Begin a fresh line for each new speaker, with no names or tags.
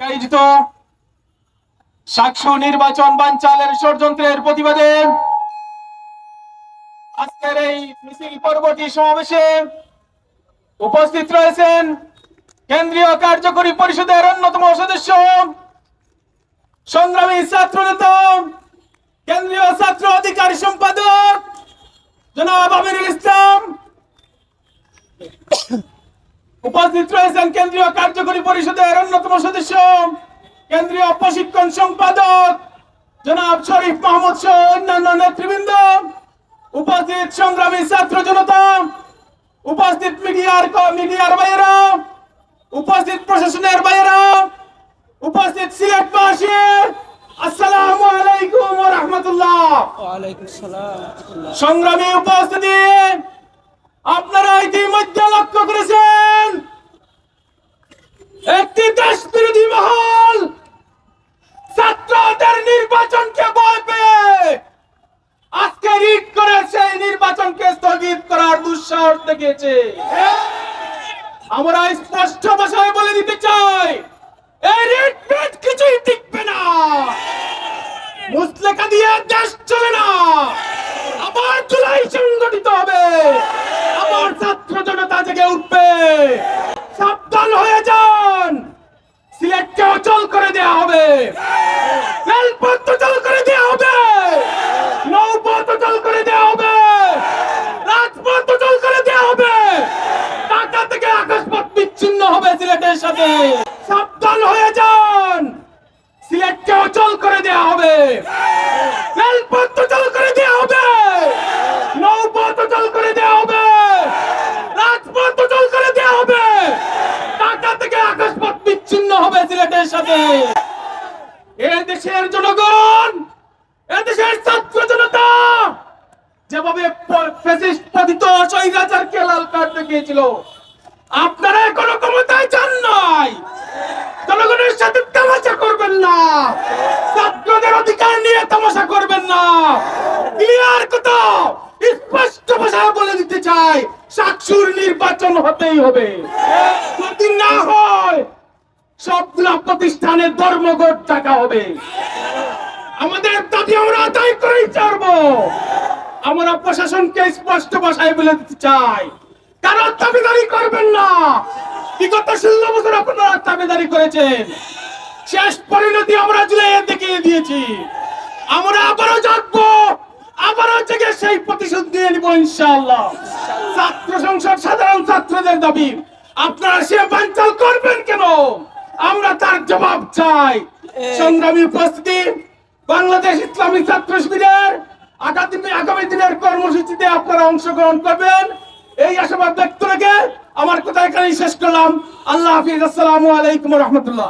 আয়োজিত সাক্ষ্য নির্বাচন বানচালের ষড়যন্ত্রের প্রতিবাদে আজকের এই মিছিল পরবর্তী সমাবেশে উপস্থিত রয়েছেন কেন্দ্রীয় কার্যকরী পরিষদের অন্যতম সদস্য সংগ্রামী ছাত্র নেতা কেন্দ্রীয় ছাত্র অধিকার সম্পাদক জনাব আমিরুল ইসলাম উপস্থিত রয়েছেন কেন্দ্রীয় কার্যকরী পরিষদের অন্যতম সদস্য কেন্দ্রীয় প্রশিক্ষণ সম্পাদক জনাব শরীফ মাহমুদ সহ অন্যান্য নেতৃবৃন্দ উপস্থিত সংগ্রামী ছাত্র জনতা উপস্থিত মিডিয়ার মিডিয়ার বাইরা উপস্থিত প্রশাসনের বাইরা উপস্থিত সিলেটবাসী আসসালামু আলাইকুম ওয়া রাহমাতুল্লাহ
ওয়ালাইকুম সালাম রাহমাতুল্লাহ।
সংগ্রামী উপস্থিতি আপনারা ইতিমধ্যে লক্ষ্য করেছেন একটি দেশ বিরোধী মহল ছাত্রদের নির্বাচনকে ভয় পেয়ে আজকে রিট করে সেই নির্বাচনকে স্থগিত করার দুঃসাহস দেখিয়েছে। আমরা স্পষ্ট ভাষায় বলে দিতে চাই, এই রিট কিছুই টিকবে না। মুসলেখা দিয়ে দেশ চলে না। আবার জুলাই সংগঠিত হবে। আবার ছাত্র জনতা রেলপথ অচল করে দেওয়া হবে। নৌপথ থেকে আকাশপথ বিচ্ছিন্ন হবে সিলেটের সাথে। সাবধান হয়ে যান। সিলেটকে অচল করে দেওয়া হবে। রেলপথ অচল করে দেওয়া হবে নৌপথ অচল করে দেওয়া হবে রাজপথ অচল করে দেওয়া হবে ঢাকা থেকে আকাশপথ বিচ্ছিন্ন হবে সিলেটের সাথে দেশের জনগণ এ দেশের ছাত্র জনতা, যেভাবে ফ্যাসিস্ট পতিত স্বৈরাচারকে লাল কার্ড দেখিয়েছিল, আপনারা এখনও ক্ষমতায় যান নাই। জনগণের সাথে তামাশা করবেন না। ছাত্রদের অধিকার নিয়ে তামাশা করবেন না। ক্লিয়ার কথা, স্পষ্ট ভাষায় বলে দিতে চাই, সাক্ষুর নির্বাচন হতেই হবে। যদি না হয় সবগুলা প্রতিষ্ঠানের ধর্মঘট টাকা হবে। আমাদের দাবি আমরা আদায় করেই ছাড়বো। আমরা প্রশাসনকে স্পষ্ট ভাষায় বলে দিতে চাই। কারও দাবিদারি করবেন না। বিগত ষোলো বছর আপনারা দাবিদারি করেছেন। শেষ পরিণতি আমরা জুলাইয়ের দেখিয়ে দিয়েছি। আমরা আবারও জাগবো। আবারও জেগে সেই প্রতিশোধ দিয়ে নিব ইনশাআল্লাহ। ছাত্র সংসদ সাধারণ ছাত্রদের দাবি, আপনারা সে বাঞ্চাল করবেন কেন? আমরা তার জবাব চাই। সংগ্রামী উপস্থিতি বাংলাদেশ ইসলামী ছাত্র শিবিরের আগামী আগামী দিনের কর্মসূচিতে আপনারা অংশগ্রহণ করবেন। এই আশাবাদ ব্যক্ত রেখে আমার কথা এখানেই শেষ করলাম। আল্লাহ হাফিজ। আসসালামু আলাইকুম রহমতুল্লাহ।